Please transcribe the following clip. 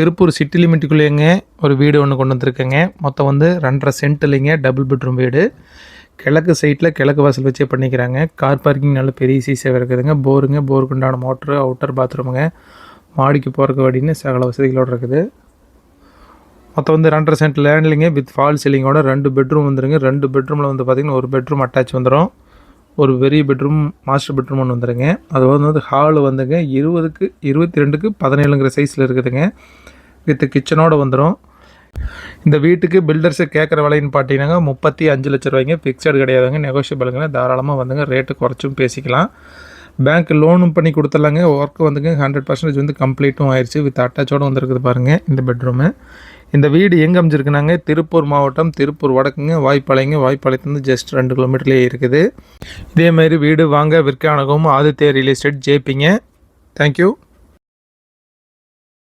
Tiruppur city லிமிட்டுக்குள்ளேங்க ஒரு வீடு ஒன்று கொண்டு வந்திருக்கேங்க. மொத்தம் வந்து ரெண்டரை சென்ட் இல்லைங்க டபுள் பெட்ரூம் வீடு. கிழக்கு சைட்டில் கிழக்கு வாசல் வச்சே பண்ணிக்கிறாங்க. கார் பார்க்கிங் நல்ல பெரிய சீசாக இருக்குதுங்க. போருங்க போருக்கு உண்டான மோட்ரு அவுட்டர் பாத்ரூமுங்க மாடிக்கு போகிறக்கு வடின்னு சகல வசதிகளோடு இருக்குது. மொத்தம் வந்து ரெண்டரை சென்ட் லேண்ட்லிங்க வித் ஃபால் சீலிங்கோட ரெண்டு பெட்ரூம் வந்துருங்க. ரெண்டு பெட்ரூமில் வந்து பார்த்திங்கன்னா ஒரு பெட்ரூம் அட்டாச் வந்துடும் ஒரு பெரிய பெட்ரூம் மாஸ்டர் பெட்ரூம் ஒன்று வந்துடுங்க அது வந்து ஹால் வந்துங்க. இருபதுக்கு இருபத்தி ரெண்டுக்கு பதினேழுங்கிற சைஸில் இருக்குதுங்க. வித் கிச்சனோடு வந்துடும் இந்த வீட்டுக்கு பில்டர்ஸு கேட்குற விலைன்னு பார்த்தீங்கன்னா முப்பத்தி அஞ்சு லட்ச ரூபாய்ங்க. ஃபிக்ஸட் கிடையாதுங்க. நெகோஷியபிளுங்க தாராளமாக வந்துங்க. ரேட்டு குறைச்சும் பேசிக்கலாம். பேங்க் லோனும் பண்ணி கொடுத்துடலாங்க. ஒர்க் வந்துங்க ஹண்ட்ரட் பர்சன்டேஜ் வந்து கம்ப்ளீட்டும் ஆயிடுச்சு வித் அட்டாச்சோடு வந்திருக்குது பாருங்கள் இந்த பெட்ரூமு இந்த வீடு எங்கே அமைஞ்சிருக்குனாங்க? திருப்பூர் மாவட்டம் திருப்பூர் வடக்குங்க வாய்ப்பாளையங்க வாய்ப்பாளையத்துலேருந்து ஜஸ்ட் ரெண்டு கிலோமீட்டர்லேயே இருக்குது. இதேமாதிரி வீடு வாங்க விற்க அணுகவும் Aditya real estate ஜேபிங்க. Thank you